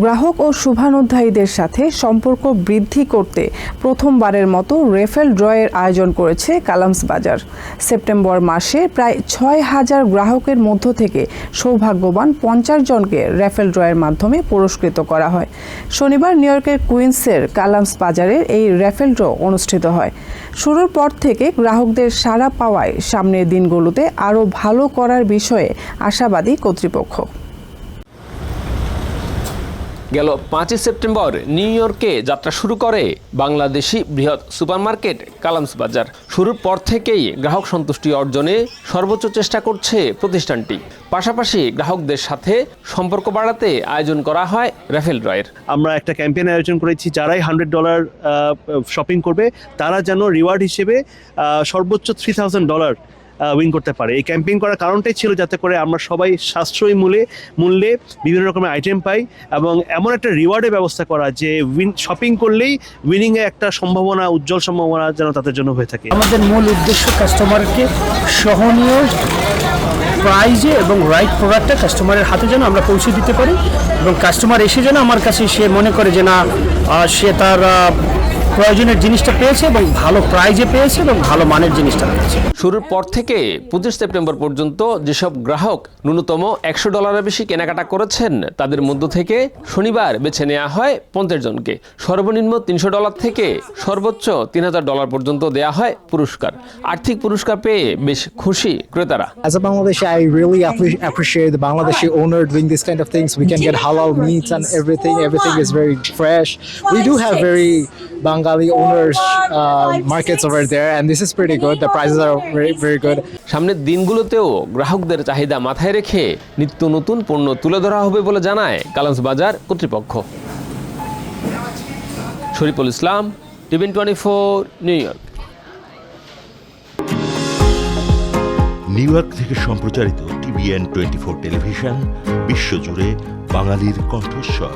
গ্রাহক ও শুভানুধ্যায়ীদের সাথে সম্পর্ক বৃদ্ধি করতে প্রথমবারের মতো রেফেল ড্রয়ের আয়োজন করেছে কালামস বাজার সেপ্টেম্বর মাসে প্রায় ছয় হাজার গ্রাহকের মধ্য থেকে সৌভাগ্যবান পঞ্চাশ জনকে রেফেল ড্রয়ের মাধ্যমে পুরস্কৃত করা হয়। শনিবার নিউ ইয়র্কের কুইন্সের কালামস বাজারের এই রেফেল ড্র অনুষ্ঠিত হয়। শুরুর পর থেকে গ্রাহকদের সাড়া পাওয়ায় সামনের দিনগুলোতে আরও ভালো করার বিষয়ে আশাবাদী কর্তৃপক্ষ। গেল পাঁচই সেপ্টেম্বর নিউ ইয়র্কে যাত্রা শুরু করে বাংলাদেশি বৃহৎ সুপারমার্কেট কালামস বাজার শুরুর পর থেকেই গ্রাহক সন্তুষ্টি অর্জনে সর্বোচ্চ চেষ্টা করছে প্রতিষ্ঠানটি। পাশাপাশি গ্রাহকদের সাথে সম্পর্ক বাড়াতে আয়োজন করা হয় র্যাফেল ড্রয়ের। আমরা একটা ক্যাম্পেইন আয়োজন করেছি, যারাই হান্ড্রেড ডলার শপিং করবে, তারা যেন রিওয়ার্ড হিসেবে সর্বোচ্চ থ্রি থাউজেন্ড ডলার উইন করতে পারে। এই ক্যাম্পেইন করার কারণটাই ছিল যাতে করে আমরা সবাই সাশ্রয়ী মূল্যে মূল্যে বিভিন্ন রকমের আইটেম পাই এবং এমন একটা রিওয়ার্ডের ব্যবস্থা করা যে উইন শপিং করলেই উইনিংয়ে একটা সম্ভাবনা, উজ্জ্বল সম্ভাবনা যেন তাদের জন্য হয়ে থাকে। আমাদের মূল উদ্দেশ্য কাস্টমারকে সহনীয় প্রাইজে এবং রাইট প্রোডাক্টটা কাস্টমারের হাতে যেন আমরা পৌঁছে দিতে পারি এবং কাস্টমার এসে যেন আমার কাছে সে মনে করে যে না সে তার প্রয়োজনের জিনিসটা পেয়েছে এবং ভালো প্রাইজে পেয়েছে এবং ভালো মানের জিনিসটা পেয়েছে। শুরুর পর থেকে পঁচিশ সেপ্টেম্বর পর্যন্ত যেসব গ্রাহক ন্যূনতম একশো ডলারের বেশি কেনাকাটা করেছেন তাদের মধ্য থেকে শনিবার বেছে নেওয়া হয় পঞ্চাশ জনকে। সর্বনিম্ন তিনশো ডলার থেকে সর্বোচ্চ তিন হাজার ডলার পর্যন্ত দেয়া হয় পুরস্কার। আর্থিক পুরস্কার পেয়ে বেশ খুশি ক্রেতারা। As a Bangladeshi, I really appre- appreciate the Bangladeshi owner doing this kind of things. We can get halal meats and everything. Everything is very fresh. We do have very Bengali owners uh, markets over there, and this is pretty good. The prices are very, very good. সামনের দিনগুলোতেও গ্রাহকদের চাহিদা মাথায় রেখে নিত্য নতুন পণ্য তুলে ধরা হবে বলে জানায় কালান্স বাজার কর্তৃপক্ষ। Shariful Islam TBN twenty four New York. New York থেকে সম্প্রচারিত টিভিএন টোয়েন্টি ফোর টেলিভিশন বিশ্বজুড়ে বাঙালির কণ্ঠস্বর।